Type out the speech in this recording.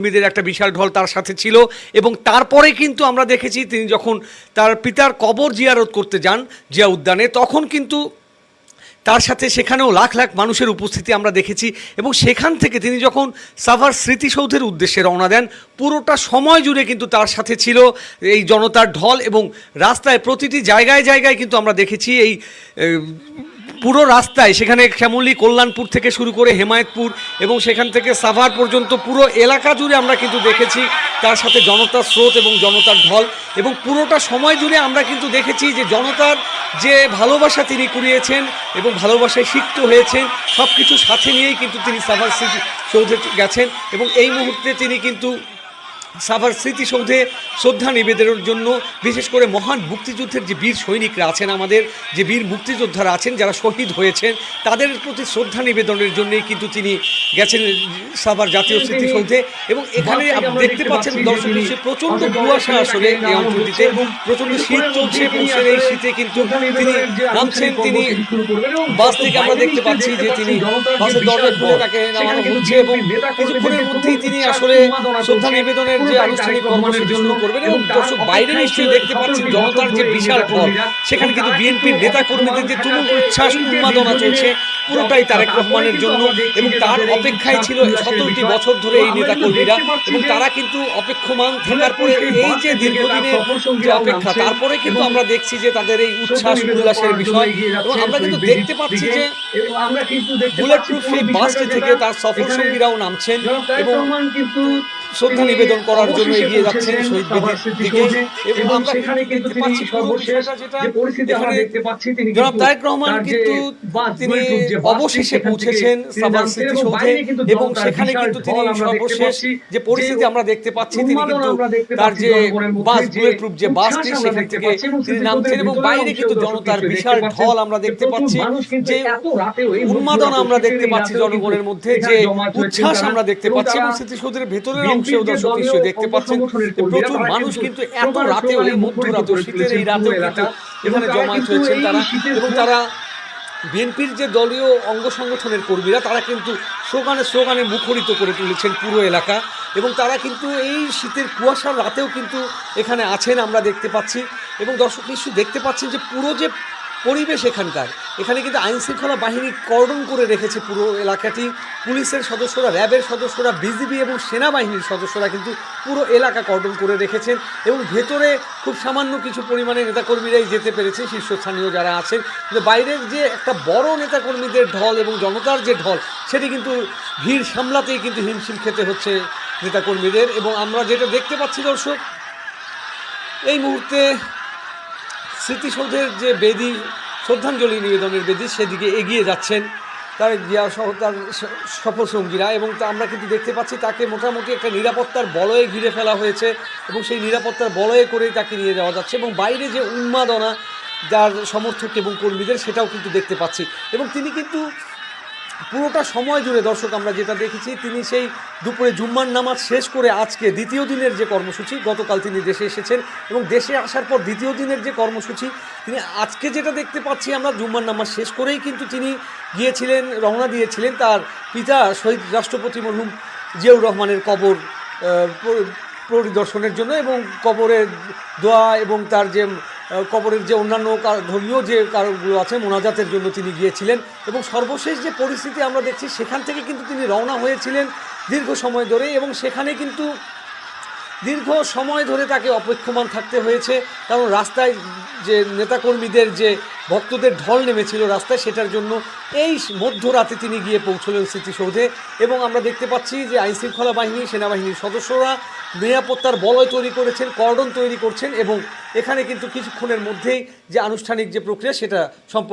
কর্মীদের একটা বিশাল ঢল তার সাথে ছিল এবং তারপরে কিন্তু আমরা দেখেছি তিনি যখন তার পিতার কবর জিয়ারত করতে যান জিয়া উদ্যানে, তখন কিন্তু তার সাথে সেখানেও লাখ লাখ মানুষের উপস্থিতি আমরা দেখেছি এবং সেখান থেকে তিনি যখন সাভার স্মৃতিসৌধের উদ্দেশ্যে রওনা দেন, পুরোটা সময় জুড়ে কিন্তু তার সাথে ছিল এই জনতার ঢল এবং রাস্তায় প্রতিটি জায়গায় জায়গায় কিন্তু আমরা দেখেছি এই পুরো রাস্তায়, সেখানে শ্যামলী কল্যাণপুর থেকে শুরু করে হেমায়তপুর এবং সেখান থেকে সাভার পর্যন্ত পুরো এলাকা জুড়ে আমরা কিন্তু দেখেছি তার সাথে জনতার স্রোত এবং জনতার ঢল এবং পুরোটা সময় জুড়ে আমরা কিন্তু দেখেছি যে জনতার যে ভালোবাসা তিনি কুড়িয়েছেন এবং ভালোবাসায় সিক্ত হয়েছেন সব কিছু সাথে নিয়েই কিন্তু তিনি সাভার স্মৃতি সৌধে গেছেন এবং এই মুহূর্তে তিনি কিন্তু সাভার স্মৃতিসৌধে শ্রদ্ধা নিবেদনের জন্য বিশেষ করে মহান মুক্তিযুদ্ধের যে বীর সৈনিকরা আছেন আমাদের যে বীর মুক্তিযোদ্ধারা আছেন যারা শহীদ হয়েছেন তাদের প্রতি শ্রদ্ধা নিবেদনের জন্যই কিন্তু তিনি গেছেন সাভার জাতীয় স্মৃতিসৌধে। এবং এখানে আপনি দেখতে পাচ্ছেন দর্শক প্রচণ্ড কুয়াশা আসলে এই অঞ্চলটিতে। প্রচণ্ড শীত চলছে পৌষের এই শীতে কিন্তু তিনি নামছেন তিনি বাস থেকে আমরা দেখতে পাচ্ছি যে তিনি বাসের দরজা খুলে তাকে নামানো হচ্ছে এবং কিছুক্ষণের মধ্যেই তিনি আসলে শ্রদ্ধা নিবেদনের যে আনুষ্ঠানিক কর্মসূচি শুরু করবেন এবং দর্শক বাইরে নিশ্চয়ই দেখতে পাচ্ছেন জনতার যে বিশাল সেখানে কিন্তু বিএনপির নেতা কর্মীদের যে তুমুল উচ্ছ্বাস উন্মাদনা চলছে পুরোটাই তারেক রহমানের জন্য এবং তার অপেক্ষায় ছিল সতেরোটি বছর ধরে এই নেতা কর্মীরা এবং তারা কিন্তু অপেক্ষমান থাকার পরে এই যে দীর্ঘদিনের যে অপেক্ষা তারপরে কিন্তু আমরা দেখছি যে তাদের এই উচ্ছ্বাস উল্লাসের বিষয়। এবং আমরা কিন্তু দেখতে পাচ্ছি যে আমরা কিন্তু বুলেট প্রুফ সেই বাসটি থেকে তার সফর সঙ্গীরাও নামছেন এবং কিন্তু শ্রদ্ধা নিবেদন করার জন্য এগিয়ে যাচ্ছেন শহীদ বেদির দিকে। এবং আমরা দেখতে পাচ্ছি এখানে দেখতে পাচ্ছি তিনি জনাব কিন্তু তারেক রহমান তার যে কিন্তু তিনি অবশেষে পৌঁছেছেন সাভার স্মৃতিসৌধে বাইরে কিন্তু এবং সেখানে কিন্তু তিনি আমরা দেখতে সর্বশেষ পাচ্ছি যে পরিস্থিতি আমরা দেখতে পাচ্ছি তিনি কিন্তু তার যে বাস যে বুলেটপ্রুফ যে বাসটি সেখান দেখতে থেকে তিনি নামছেন এবং ভিতরে বাইরে কিন্তু জনতার বিশাল ঢল আমরা দেখতে পাচ্ছি যে উন্মাদনা আমরা দেখতে পাচ্ছি জনগণের মধ্যে যে উচ্ছ্বাস আমরা দেখতে পাচ্ছি এবং স্মৃতিসৌধের ভেতরের অংশেও দর্শক নিশ্চয়ই দেখতে পাচ্ছেন প্রচুর মানুষ কিন্তু এত রাতেও এই শীতের এই করেছেন রাতেও কিন্তু এখানে জমায়েত হয়েছেন তারা এবং তারা বিএনপির যে দলীয় অঙ্গ সংগঠনের কর্মীরা তারা কিন্তু স্লোগানে স্লোগানে মুখরিত করে তুলেছেন পুরো এলাকা এবং তারা কিন্তু এই শীতের কুয়াশার রাতেও কিন্তু এখানে আছেন আমরা দেখতে পাচ্ছি। এবং দর্শক নিশ্চয়ই দেখতে পাচ্ছেন যে পুরো যে পরিবেশ এখানকার। এখানে কিন্তু আইন শৃঙ্খলা বাহিনী কর্ডন করে রেখেছে পুরো এলাকাটি। পুলিশের সদস্যরা, র্যাবের সদস্যরা, বিজিবি এবং সেনাবাহিনীর সদস্যরা কিন্তু পুরো এলাকা কর্ডন করে রেখেছেন এবং ভেতরে খুব সামান্য কিছু পরিমাণে নেতাকর্মীরাই যেতে পেরেছে, শীর্ষস্থানীয় যারা আছেন। কিন্তু বাইরের যে একটা বড় নেতাকর্মীদের ঢল এবং জনতার যে ঢল, সেটি কিন্তু ভিড় সামলাতেই কিন্তু হিমশিম খেতে হচ্ছে নেতাকর্মীদের। এবং আমরা যেটা দেখতে পাচ্ছি দর্শক, এই মুহূর্তে স্মৃতিসৌধের যে বেদি, শ্রদ্ধাঞ্জলি নিবেদনের বেদি সেদিকে এগিয়ে যাচ্ছেন তার জিয়া সহ তার সফর সঙ্গীরা এবং তা আমরা কিন্তু দেখতে পাচ্ছি তাকে মোটামুটি একটা নিরাপত্তার বলয়ে ঘিরে ফেলা হয়েছে এবং সেই নিরাপত্তার বলয়ে করেই তাকে নিয়ে যাওয়া যাচ্ছে এবং বাইরে যে উন্মাদনা যার সমর্থক এবং কর্মীদের সেটাও কিন্তু দেখতে পাচ্ছি এবং তিনি কিন্তু পুরোটা সময় জুড়ে দর্শক আমরা যেটা দেখেছি, তিনি সেই দুপুরে জুম্মার নামাজ শেষ করে আজকে দ্বিতীয় দিনের যে কর্মসূচি, গতকাল তিনি দেশে এসেছেন এবং দেশে আসার পর দ্বিতীয় দিনের যে কর্মসূচি, তিনি আজকে যেটা দেখতে পাচ্ছি আমরা, জুম্মার নামাজ শেষ করেই কিন্তু তিনি গিয়েছিলেন, রওনা দিয়েছিলেন তার পিতা শহীদ রাষ্ট্রপতি মরহুম জিয়াউর রহমানের কবর পরিদর্শনের জন্য এবং কবরের দোয়া এবং তার যে কবরের যে অন্যান্য ধর্মীয় যে কারণগুলো আছে মোনাজাতের জন্য তিনি গিয়েছিলেন এবং সর্বশেষ যে পরিস্থিতি আমরা দেখছি সেখান থেকে কিন্তু তিনি রওনা হয়েছিলেন দীর্ঘ সময় ধরে এবং সেখানে কিন্তু দীর্ঘ সময় ধরে তাকে অপেক্ষমান থাকতে হয়েছে, কারণ রাস্তায় যে নেতাকর্মীদের যে ভক্তদের ঢল নেমেছিল রাস্তায় সেটার জন্য এই মধ্যরাতে তিনি গিয়ে পৌঁছলেন স্মৃতিসৌধে। এবং আমরা দেখতে পাচ্ছি যে আইনশৃঙ্খলা বাহিনী, সেনাবাহিনীর সদস্যরা নিরাপত্তার বলয় তৈরি করেছেন, কর্ডন তৈরি করছেন এবং এখানে কিন্তু কিছুক্ষণের মধ্যেই যে আনুষ্ঠানিক যে প্রক্রিয়া সেটা সম্পন্ন